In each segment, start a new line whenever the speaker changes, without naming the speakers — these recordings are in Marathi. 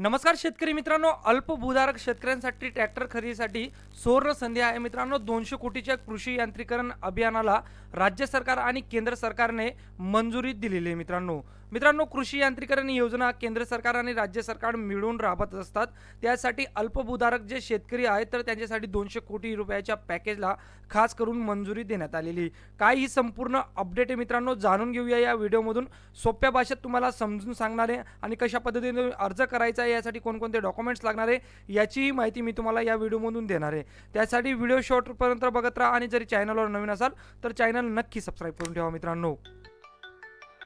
नमस्कार शेतकरी मित्रांनो अल्पभूधारक शेतकऱ्यांसाठी ट्रॅक्टर खरेदीसाठी सुवर्ण संधी आहे. मित्रांनो दोनशे कोटीच्या कृषी यांत्रिकरण अभियानाला राज्य सरकार आणि केंद्र सरकारने मंजुरी दिलेली आहे मित्रांनो. मित्रांनो कृषी यांत्रिकरण योजना केंद्र सरकार आणि राज्य सरकार मिळून राबत असतात. त्यासाठी अल्पभूधारक जे शेतकरी आहेत तर त्यांच्यासाठी दोनशे कोटी रुपयाच्या पॅकेजला खास करून मंजुरी देण्यात आलेली आहे. काय ही संपूर्ण अपडेट आहे मित्रांनो जाणून घेऊया या व्हिडिओमधून. सोप्या भाषेत तुम्हाला समजून सांगणार आहे आणि कशा पद्धतीने अर्ज करायचा आहे यासाठी कोणकोणते डॉक्युमेंट्स लागणार आहे याचीही माहिती मी तुम्हाला या व्हिडिओमधून देणार आहे. त्यासाठी व्हिडिओ शॉर्टपर्यंत बघत राहा आणि जरी चॅनलवर नवीन असाल तर चॅनल नक्की सबस्क्राईब करून ठेवा मित्रांनो.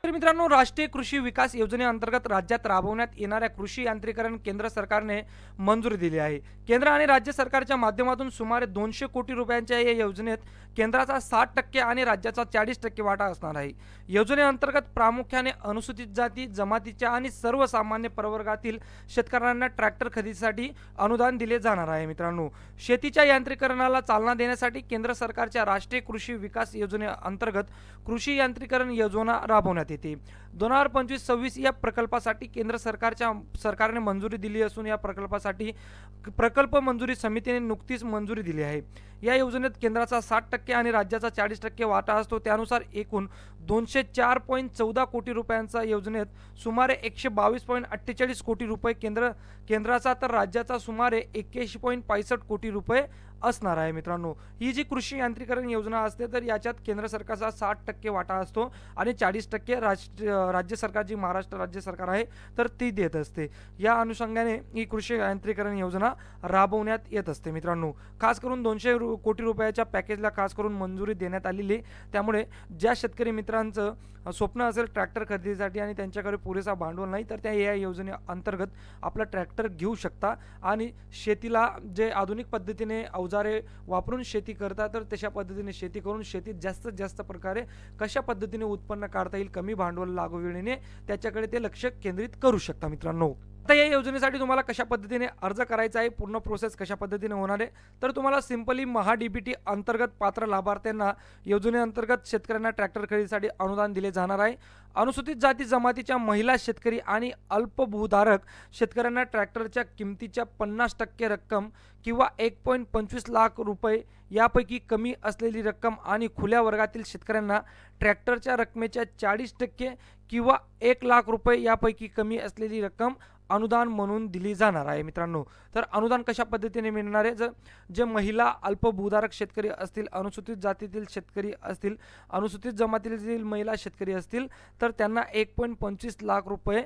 तर मित्रांनो राष्ट्रीय कृषी विकास योजनेअंतर्गत राज्यात राबवण्यात येणाऱ्या कृषी यांत्रिकरण केंद्र सरकारने मंजुरी दिली आहे. केंद्र आणि राज्य सरकारच्या माध्यमातून सुमारे दोनशे कोटी रुपयांच्या या योजनेत केंद्राचा साठ टक्के आणि राज्याचा चाळीस टक्के वाटा असणार आहे. योजनेअंतर्गत प्रामुख्याने अनुसूचित जाती जमातीच्या आणि सर्वसामान्य प्रवर्गातील शेतकऱ्यांना ट्रॅक्टर खरेदीसाठी अनुदान दिले जाणार आहे मित्रांनो. शेतीच्या यांत्रिकरणाला चालना देण्यासाठी केंद्र सरकारच्या राष्ट्रीय कृषी विकास योजनेअंतर्गत कृषी यांत्रिकरण योजना राबवण्यात येते दोन हजार पंचवीस सव्वीस या प्रकल्पासाठी केंद्र सरकारच्या सरकारने मंजुरी दिली असून या प्रकल्पासाठी प्रकल्प मंजुरी समितीने नुकतीच मंजुरी दिली आहे. या योजनेत केंद्राचा साठ टक्के आणि राज्याचा चाळीस टक्के वाटा असतो. त्यानुसार एकूण दोनशे चार पॉईंट चौदा कोटी रुपयांचा योजनेत सुमारे एकशे बावीस पॉईंट अठ्ठेचाळीस कोटी रुपये केंद्र केंद्राचा तर राज्याचा सुमारे एक्क्याऐंशी पॉईंट पासष्ट कोटी रुपये असणार आहे मित्रांनो. ही जी कृषी यांत्रिकरण योजना असते तर याच्यात केंद्र सरकारचा साठ टक्के वाटा असतो आणि चाळीस टक्के राष्ट्रीय राज्य सरकार जी महाराष्ट्र राज्य सरकार आहे तर ती देत असते. या अनुषंगाने ही कृषी यांत्रिकरण योजना राबवण्यात येत असते मित्रांनो. खास करून दोनशे रु कोटी रुपयाच्या पॅकेजला खास करून मंजुरी देण्यात आलेली आहे. त्यामुळे ज्या शेतकरी मित्रांचं स्वप्न असेल ट्रॅक्टर खरेदीसाठी आणि त्यांच्याकडे पुरेसा भांडवल नाही तर त्या या योजने अंतर्गत आपला ट्रॅक्टर घेऊ शकता. आणि शेतीला जे आधुनिक पद्धतीने अवजारे वापरून शेती करतात तर तशा पद्धतीने शेती करून शेतीत जास्तीत जास्त प्रकारे कशा पद्धतीने उत्पन्न काढता येईल कमी भांडवल लागविणे त्याच्याकडे ते लक्ष केंद्रित करू शकता मित्रांनो. आता या योजनेसाठी तुम्हाला कशा पद्धतीने अर्ज करायचा आहे पूर्ण प्रोसेस कशा पद्धतीने होणार आहे तर तुम्हाला सिम्पली महाडीबीटी अंतर्गत पात्र लाभार्थ्यांना योजनेअंतर्गत शेतकऱ्यांना ट्रॅक्टर खरेदीसाठी अनुदान दिले जाणार आहे. अनुसूचित जाती जमातीच्या महिला शेतकरी आणि अल्पभूधारक शेतकऱ्यांना ट्रॅक्टरच्या किमतीच्या पन्नास टक्के रक्कम किंवा एक पॉईंट पंचवीस लाख रुपये यापैकी कमी असलेली रक्कम आणि खुल्या वर्गातील शेतकऱ्यांना ट्रॅक्टरच्या रकमेच्या चाळीस टक्के किंवा एक लाख रुपये यापैकी कमी असलेली रक्कम अनुदान म्हणून दिली जाणार आहे मित्रांनो. तर अनुदान कशा पद्धतीने मिळणार आहे? जर जे महिला अल्पभूधारक शेतकरी असतील अनुसूचित जातीतील शेतकरी असतील अनुसूचित जमातीतील महिला शेतकरी असतील तर त्यांना एक पॉईंट पंचवीस लाख रुपये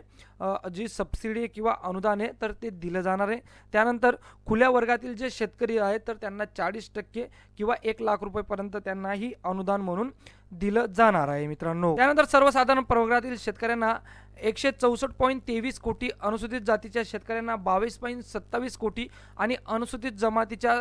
जी सबसिडी किंवा अनुदान आहे तर ते दिलं जाणार आहे. त्यानंतर खुल्या वर्गातील जे शेतकरी आहेत तर त्यांना चाळीस टक्के किंवा एक लाख रुपयेपर्यंत त्यांनाही अनुदान म्हणून दिलं जाणार आहे मित्रांनो. त्यानंतर सर्वसाधारण प्रवर्गातील शेतकऱ्यांना एकशे चौसष्ट पॉईंट तेवीस कोटी अनुसूचित जातीच्या शेतकऱ्यांना बावीस पॉईंट सत्तावीस कोटी आणि अनुसूचित जमातीच्या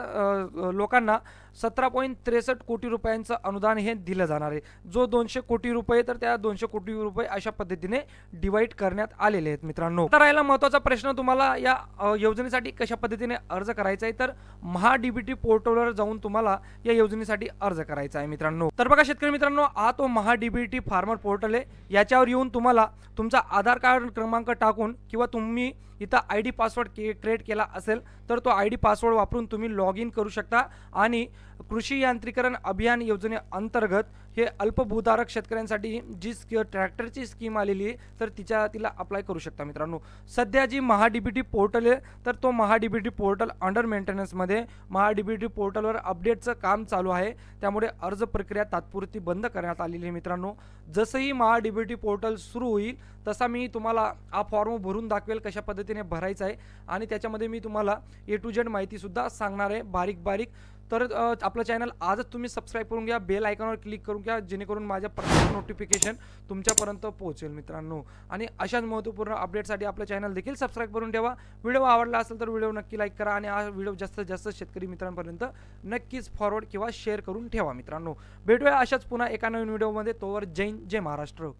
लोकांना सतरा पॉईंट त्रेसष्ट कोटी रुपयांचं अनुदान हे दिलं जाणार आहे. जो दोनशे कोटी रुपये तर त्या दोनशे कोटी रुपये अशा पद्धतीने डिवाईड करण्यात आलेले आहेत मित्रांनो. तर राहिला महत्त्वाचा प्रश्न तुम्हाला या योजनेसाठी कशा पद्धतीने अर्ज करायचा आहे? तर महा डीबीटी पोर्टलवर जाऊन तुम्हाला या योजनेसाठी अर्ज करायचा आहे मित्रांनो. तर बघा शेतकरी मित्रांनो हा तो महा डीबीटी फार्मर पोर्टल आहे. याच्यावर येऊन तुम्हाला तुमचा आधार कार्ड क्रमांक टाकून किंवा तुम्ही इथं आय डी पासवर्ड के क्रिएट केला असेल तर तो आय डी पासवर्ड वापरून तुम्ही लॉग इन करू शकता. आणि कृषी यांत्रिकरण अभियान योजनेअंतर्गत हे अल्पभूधारक शेतकऱ्यांसाठी जी स्क ट्रॅक्टरची स्कीम आलेली आहे तर तिच्या तिला अप्लाय करू शकता मित्रांनो. सध्या जी Maha D B T portal आहे तर तो Maha D B T portal under मेंटेनन्समध्ये Maha D B T पोर्टलवर अपडेटचं काम चालू आहे. त्यामुळे अर्ज प्रक्रिया तात्पुरती बंद करण्यात आलेली आहे मित्रांनो. जसंही Maha D B T portal सुरू होईल तसा मी तुम्हाला हा फॉर्म भरून दाखवेल कशा पद्धतीने भरायचं आहे. आणि त्याच्यामध्ये मी तुम्हाला ए टू जेड माहितीसुद्धा सांगणार आहे बारीक बारीक. तर आपलं चॅनल आजच तुम्ही सबस्क्राईब करून घ्या. बेल आयकॉनवर क्लिक करून घ्या. जेणेकरून माझ्या प्रत्येक नोटिफिकेशन तुमच्यापर्यंत पोहोचेल मित्रांनो. आणि अशाच महत्त्वपूर्ण अपडेटसाठी आपलं चॅनल देखील सबस्क्राईब करून ठेवा. व्हिडिओ आवडला असेल तर व्हिडिओ नक्की लाईक करा. आणि हा व्हिडिओ जास्तीत जास्त शेतकरी मित्रांपर्यंत नक्कीच फॉरवर्ड किंवा शेअर करून ठेवा मित्रांनो. भेटूया अशाच पुन्हा एका नवीन व्हिडिओमध्ये तोवर जैन जय महाराष्ट्र.